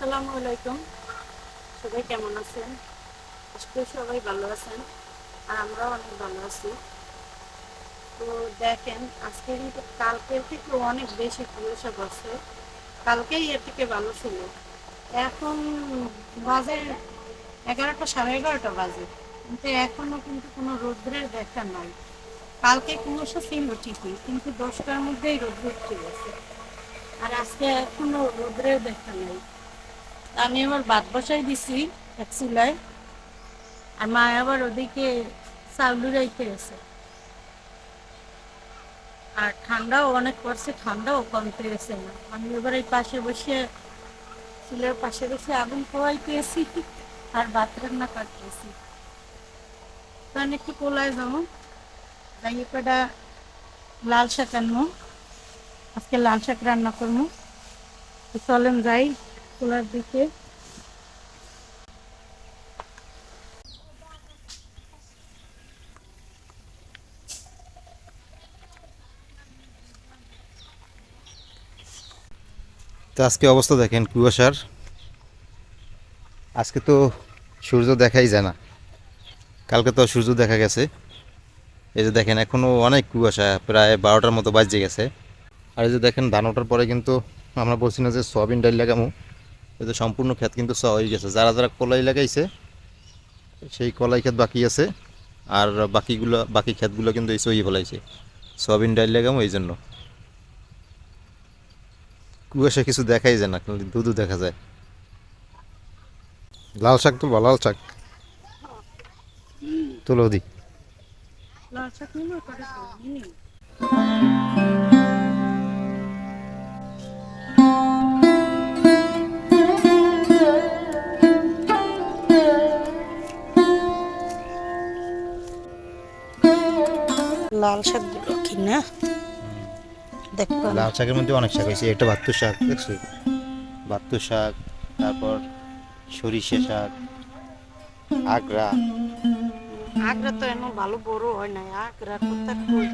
আসসালামু আলাইকুম। সবাই কেমন আছেন? আজকে সবাই ভালো আছেন, আর আমরাও অনেক ভালো আছি। তো দেখেন আজকে কিন্তু কালকের থেকে অনেক বেশি কুয়াশা পড়ছে। কালকেই এর থেকে ভালো ছিল। এখন বাজে এগারোটা সাড়ে এগারোটা বাজে। কিন্তু এখনও কিন্তু কোনো রৌদ্রের দেখা নাই। কালকে কুয়াশা ছিল ঠিকই, কিন্তু দশটার মধ্যেই রৌদ্র উঠে গেছে। আর আজকে এখনও রৌদ্রের দেখা নাই। আমি আমার ভাত বসাই দিছি এক চুলায়। আর মা আবার ওদিকে চাউলু রেখে গেছে আর ঠান্ডাও অনেক পড়ছে, ঠান্ডাও কমতে গেছে না। আমি এবার এই পাশে বসে চুলের পাশে বসে আগুন খাওয়াইতেছি আর ভাত রান্না কাটতেছি তো আমি একটু কোলায় যাব। তাই কটা লাল শাক আনব। আজকে লাল শাক রান্না করব। চলেন যাই। খোলার দিকে। তো আজকে অবস্থা দেখেন কুয়াশার। আজকে তো সূর্য দেখাই যায় না। কালকে তো সূর্য দেখা গেছে। এই যে দেখেন এখনও অনেক কুয়াশা, প্রায় বারোটার মতো বাজে গেছে। আর এই যে দেখেন, ধান ওঠার পরে কিন্তু আমরা বলছি না যে সয়াবিন ডাল লাগামো যে সম্পূর্ণ ক্ষেত কিন্তু স হয়ে গেছে যারা যারা কলাই লাগাইছে, সেই কলাই ক্ষেত বাকি আছে। আর বাকিগুলো, বাকি ক্ষেতগুলো কিন্তু এই সই ফেলাইছে। সয়াবিন ডাল লাগামো এই জন্য। কুয়াশা কিছু দেখাই যায় না দুধু দেখা যায়। লাল শাক তুলবা, লাল শাক? তুলো দি। লাল শাক লাল শাকগুলো কিনা। দেখো লাল শাকের মধ্যে অনেক শাক হয়েছে। একটা বাত্তু শাক দেখছ। বাত্তু শাক তারপর সরিষা শাক আগ্রা। আগ্রা তো এমন ভালো বড় হয় না আগ্রা কোথা কই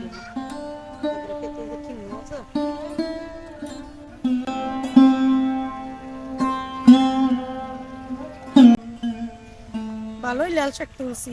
আগ্রা খেতে যে কি মজা ভালোই লাল শাক তুলছি।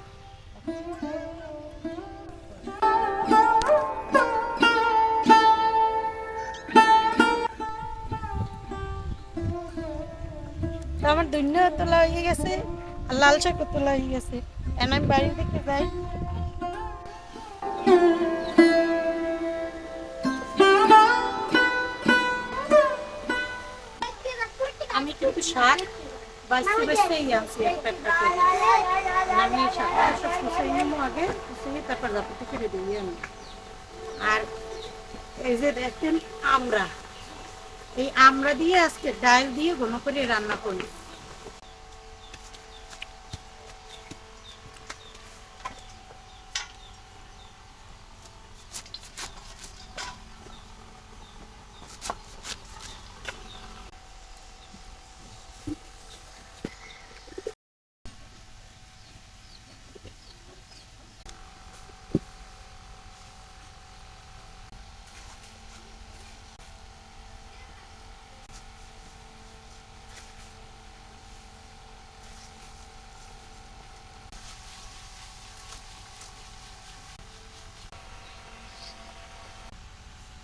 তোলা হয়ে গেছে, আর লাল তোলা হয়ে গেছে। এখন আমি বাড়ি থেকে যাই। আমি কিন্তু শাক একটা করে। আমি সব নেব আগে, কুচিয়ে তারপর জাপাতে করে দিয়ে আমি আর এই যে দেখেন আমরা এই আমরা দিয়ে আজকে ডাল দিয়ে ঘন করে রান্না করি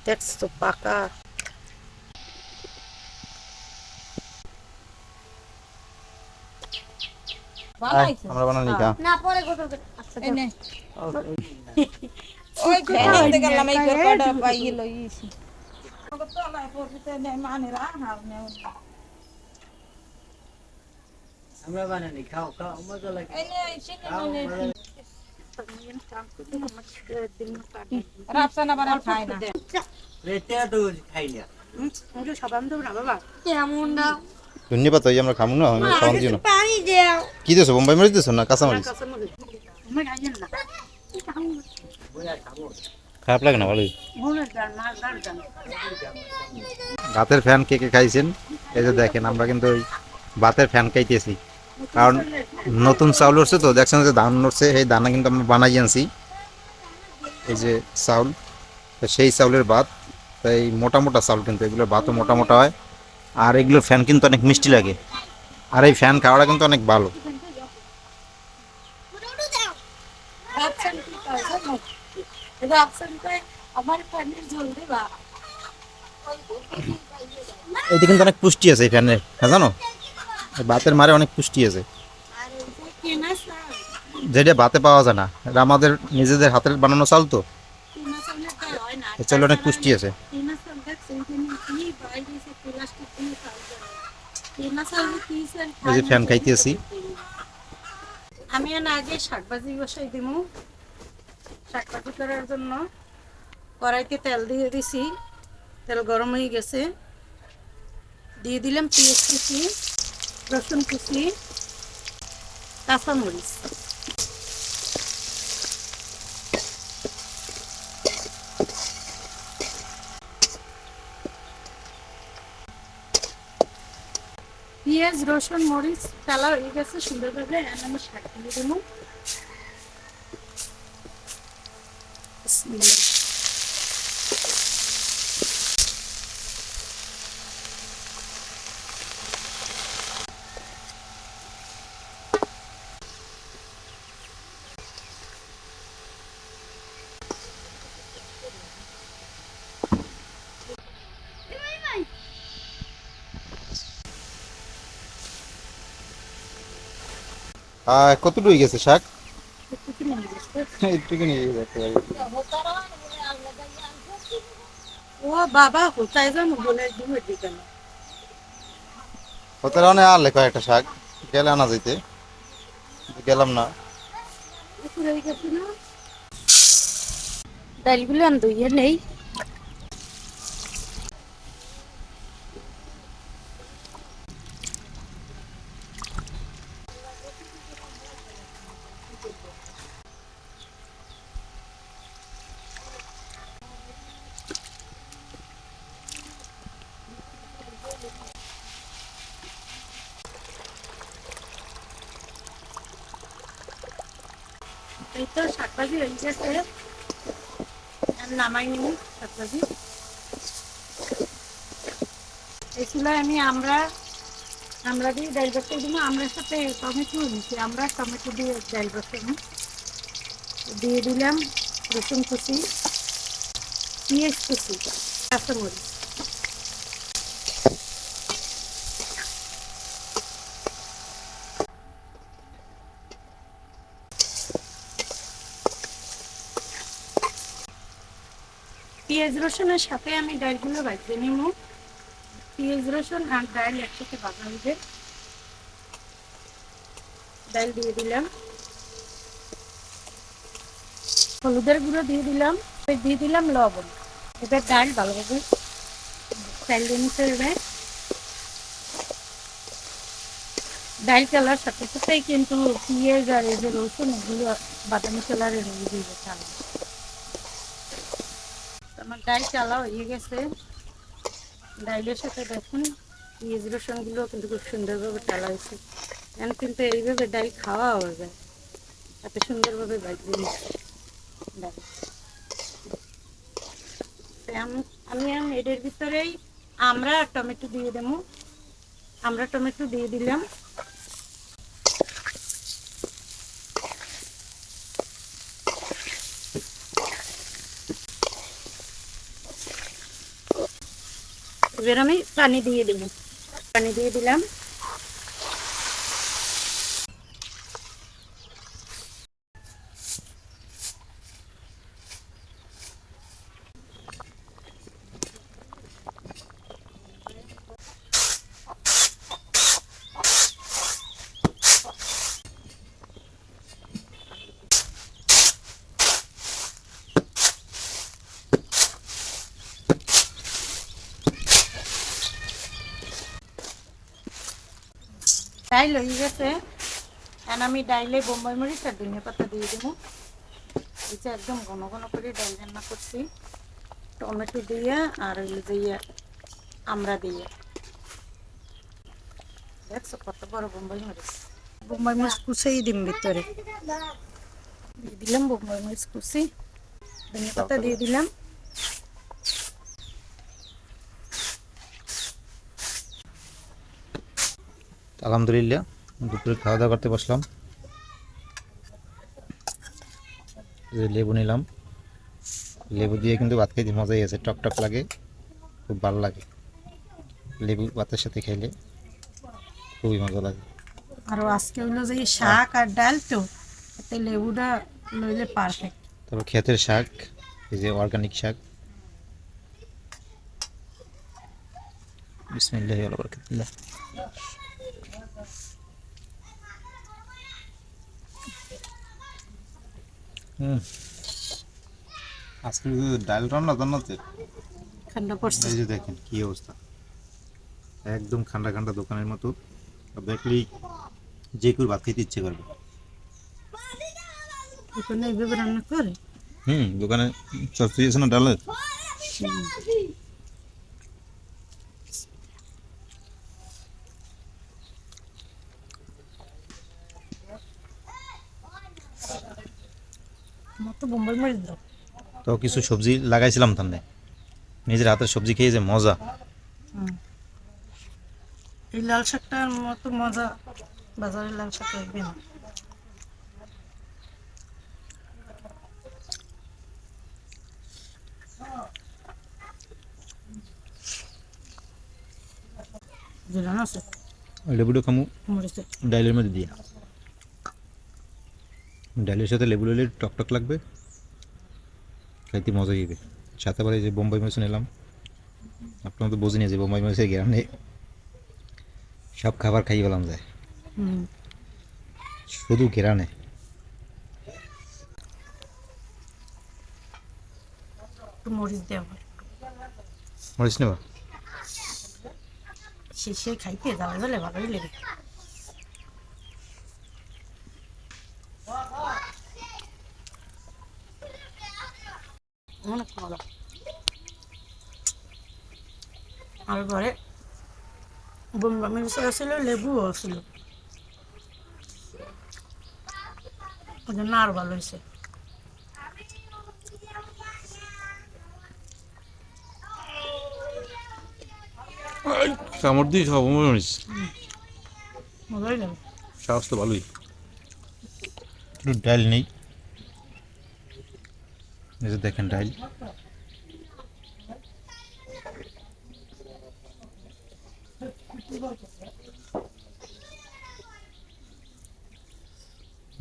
দেখছ পাকা আয়, আমরা বানানি খা। না পরে গোসল করে। আচ্ছা এই নে। ওই ফ্যানে হতে গেলাম এই করে কটা পাইয়ে লইছি আমরা বানানি খাও খাও মজা লাগে। এই নে এই চিনি মানে ধন্যবাদ ওই আমরা খামু না আমি খাওয়ান দিও। না কি দিছো বোম্বাই মরিচ দিছো না কাঁচা মরিচ? খারাপ লাগে না ভালোই ভাতের ফ্যান কে কে খাইছেন? এই যে দেখেন আমরা কিন্তু ওই ভাতের ফ্যান খাইতেছি। কারণ নতুন চাউল উঠছে তো, দেখছেন যে ধান উঠছে সেই দানা কিন্তু আমরা বানাই আনছি। এই যে চাউল সেই চাউলের ভাত তাই মোটা মোটা চাউল কিন্তু, এগুলো ভাতও মোটা মোটা হয়। আর এগুলোর ফ্যান কিন্তু অনেক মিষ্টি লাগে। আর এই ফ্যান খাওয়াটা কিন্তু অনেক ভালো। এতে কিন্তু অনেক পুষ্টি আছে এই ফ্যানের হ্যাঁ জানো? এই ভাতের মারে অনেক পুষ্টি আছে। যেটা ভাতে পাওয়া যায় না। এটা আমাদের নিজেদের হাতের বানানো চাল তো। না চালে অনেক পুষ্টি আছে। এই যে ফ্যান খাইতেছি। আমি এর আগে শাকভাজি বসাই দিমু। শাকভাজি করার জন্য কড়াইতে তেল দিয়ে দিছি। তেল গরম হয়ে গেছে। দিয়ে দিলাম পেঁয়াজ কুচি। রসুন কুচি কাঁচামরিচ পেঁয়াজ রসুন মরিচ কালা হয়ে গেছে সুন্দরভাবে আমি শাক দিয়ে দেবো বিসমিল্লাহ। আর কতটুকু গেছে শাক? ও বাবা কোথায় যাব বলে দিব দিকে না হতে অনেক আর লেখা একটা শাক গেলে আনা যেতে গেলাম না। একটু রয়ে না? ডালগুলো আমি ধুইয়ে নেই। তো শাকভাজি হয়ে গেছে নামাই এই আমি আমরা আমরা দিয়ে ডাল বসতে দিব। আমরার সাথে টমেটো নিচ্ছি আমরা টমেটো দিয়ে ডাল বসতে দিয়ে দিলাম রসুন কুচি, পেঁয়াজ কুচি, কাঁচামরিচ। পেঁয়াজ রসুনের সাথে আমি ডালগুলো ভাজতে নিব। পেঁয়াজ রসুন আর ডাল একসাথে ভাজা হবে। ডাল দিয়ে দিলাম। হলুদের গুঁড়ো দিয়ে দিলাম। দিয়ে দিলাম লবণ। এবার ডাল ভালোভাবে ডাল দিয়ে নিতে হবে। ডাল চালার সাথে সাথেই কিন্তু পেঁয়াজ আর এই যে রসুন এগুলো বাদামি কালারের হয়ে দিবে চালা আমার ডাল চালা হয়ে গেছে। ডাইলের সাথে দেখুন, পেঁয়াজ রসুনগুলো কিন্তু খুব সুন্দরভাবে চালা হয়েছে। এখন কিন্তু এইভাবে ডাল খাওয়া হয়ে যায় এত সুন্দরভাবে বাজিয়ে নিচ্ছে ডাল। আম- এদের ভিতরেই আমরা টমেটো দিয়ে দেবো। আমরা টমেটো দিয়ে দিলাম। এবার আমি পানি দিয়ে দেবো। পানি দিয়ে দিলাম। ডাইল হয়ে গেছে। এখন আমি ডাইলে বোম্বাই মরিচ আর ধনিয়া পাতা দিয়ে দেবো। যে একদম ঘন ঘন করে ডাল রান্না করছি। টমেটো দিয়ে আর ওই যে ইয়ে আমরা দিয়ে। দেখছ কত বড় বোম্বাই মরিচ। বোম্বাই মরিচ কুচেই দিম ভিতরে। দিয়ে দিলাম বোম্বাই মরিচ কুচি। ধনে পাতা দিয়ে দিলাম। আলহামদুলিল্লাহ দুপুরে খাওয়া দাওয়া করতে বসলাম। লেবু নিলাম। লেবু দিয়ে কিন্তু ভাত খাইতে মজাই আছে টক টক লাগে খুব ভালো লাগে। লেবু ভাতের সাথে খেলে খুবই মজা লাগে। আর আজকে হইল যে শাক আর ডাল তো এতে লেবুটা লইলে পারফেক্ট তারপর ক্ষেতের শাক এই যে অর্গানিক শাক। বিসমিল্লাহি বারাকাতুল্লাহ আজকে ডাল রান্না জান্নাতে ঠান্ডা পড়ছে। এই যে দেখেন কি অবস্থা। একদম ঠান্ডা ঠান্ডা দোকানের মতো। দেখলেই যে কেউ ভাত খেতে ইচ্ছে করবে। দোকানে এইভাবে রান্না করে? হুম দোকানে চচ্চড়ি আছে না ডালের? বোম্বাই মরিচ দাও। তো কিছু সবজি লাগাইছিলাম তাহলে। নিজের হাতের সবজি খেয়ে যে মজা। এই লাল শাকটার মতো মজা। বাজারের লাল শাক লাগবে না। লেবুটা খামু। ডাইলের মধ্যে দিয়ে। ডাইলের সাথে লেবু লইলে টক টক লাগবে। খাইতে মজা দিবে সাথে এই যে বোম্বাই মরিচ নিলাম। আপনারা তো বোঝেনি যে বোম্বাই মরিচের গ্রামে সব খাবার খাই পেলাম যায়। শুধু ঘেরানে। মরিচ দেওয়া মরিচ নেবা? শেষে খাইতে যাওয়া গেলে ভালোই লেগে অনেক মজা আর ঘরে বোম্বা মির্চ ছিল লেবুও ছিল ওই জন্য ভালো হয়েছে কামড় দিয়ে খাব মরিচ মজাই লাগে। তো ভালোই। একটু ডাল নেই। এই যে দেখেন ডাইল।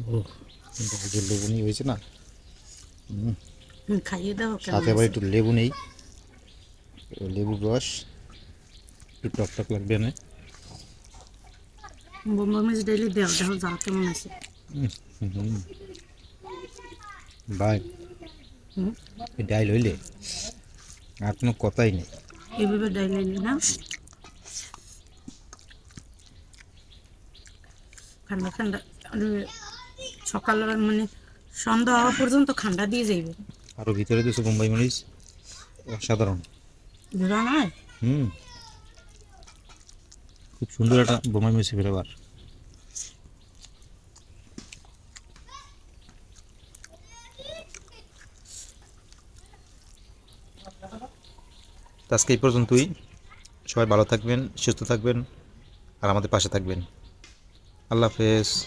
ও যে লেবু নিয়ে হয়েছে না। হুম, খাইয়ে দাও সাথে আবার একটু লেবু নেই। লেবুর রস একটু টক টক লাগবে না ডেলি দেও দেখো কেমন আছে? এই ডাইল হইলে আর কোনো কথাই নেই। এইভাবে ডাইলে না? ঠান্ডা ঠান্ডা আর সকাল মানে সন্ধ্যা হওয়া পর্যন্ত ঠান্ডা দিয়ে যাইবে। আরও ভিতরে দিয়েছে বোম্বাই মরিচ? অসাধারণ। হুম। খুব সুন্দর একটা বোম্বাই মরিচ ফ্লেভার আজকে এই পর্যন্তই। সবাই ভালো থাকবেন সুস্থ থাকবেন আর আমাদের পাশে থাকবেন। আল্লাহ হাফেজ।